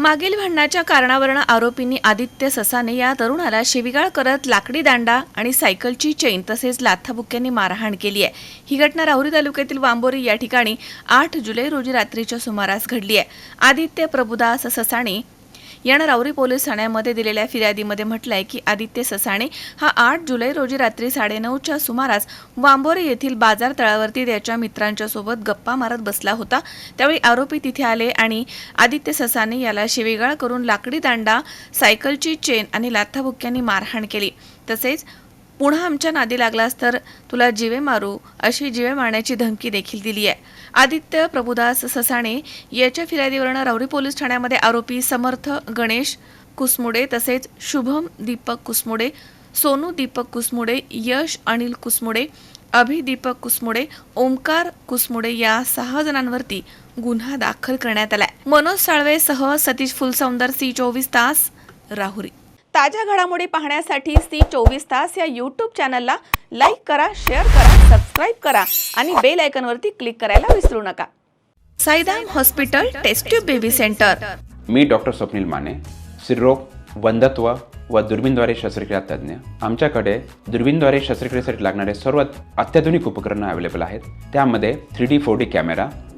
मागील भांडणाच्या कारणावरून आरोपींनी आदित्य ससाने या तरुणाला शिविगाळ करत लाकडी दांडा आणि सायकलची चेन तसेच लाथाबुक्यांनी मारहाण केली आहे. ही घटना राहुरी तालुक्यातील वांबोरी या ठिकाणी आठ जुलै रोजी रात्रीच्या सुमारास घडली आहे. आदित्य प्रभुदास ससाणे यानं राऊरी पोलीस ठाण्यामध्ये दिलेल्या फिर्यादीमध्ये म्हटलंय की आदित्य ससाणे हा आठ जुलै रोजी रात्री साडेनऊच्या सुमारास वांबोरे येथील बाजार तळावरती त्याच्या मित्रांच्या सोबत गप्पा मारत बसला होता. त्यावेळी आरोपी तिथे आले आणि आदित्य ससाने याला शिवीगाळ करून लाकडी दांडा सायकलची चेन आणि लाथाभुक्यांनी मारहाण केली. तसेच पुन्हा आमच्या नादी लागलास तर तुला जिवे मारू अशी जिवे मारण्याची धमकी देखील दिली आहे. आदित्य प्रभुदास ससाणे याच्या फिर्यादीवरनं राऊरी पोलीस ठाण्यामध्ये आरोपी समर्थ गणेश कुसमुडे तसेच शुभम दीपक कुसमुडे सोनू दीपक कुसमुडे यश अनिल कुसमुडे अभिदीपक कुसमुडे ओमकार कुसमुडे या सहा जणांवरती गुन्हा दाखल करण्यात आलाय. मनोज साळवेसह सतीश फुलसौंदर सी चोवीस तास राहुरी. ताज्या घडामोडी पाहण्यासाठी सी चोवीस तास या यूट्यूब चॅनलला लाईक करा शेअर करा सबस्क्राईब करा आणि बेल आयकॉनवरती क्लिक करायला विसरू नका. Saidam hospital test tube baby centre मी डॉक्टर स्वप्नील माने स्त्रीरोग वंधत्व व दुर्बीनद्वारे शस्त्रक्रिया तज्ज्ञ. आमच्याकडे दुर्बीनद्वारे शस्त्रक्रियेसाठी लागणारे सर्व अत्याधुनिक उपकरणं अवेलेबल आहेत. त्यामध्ये three D four D camera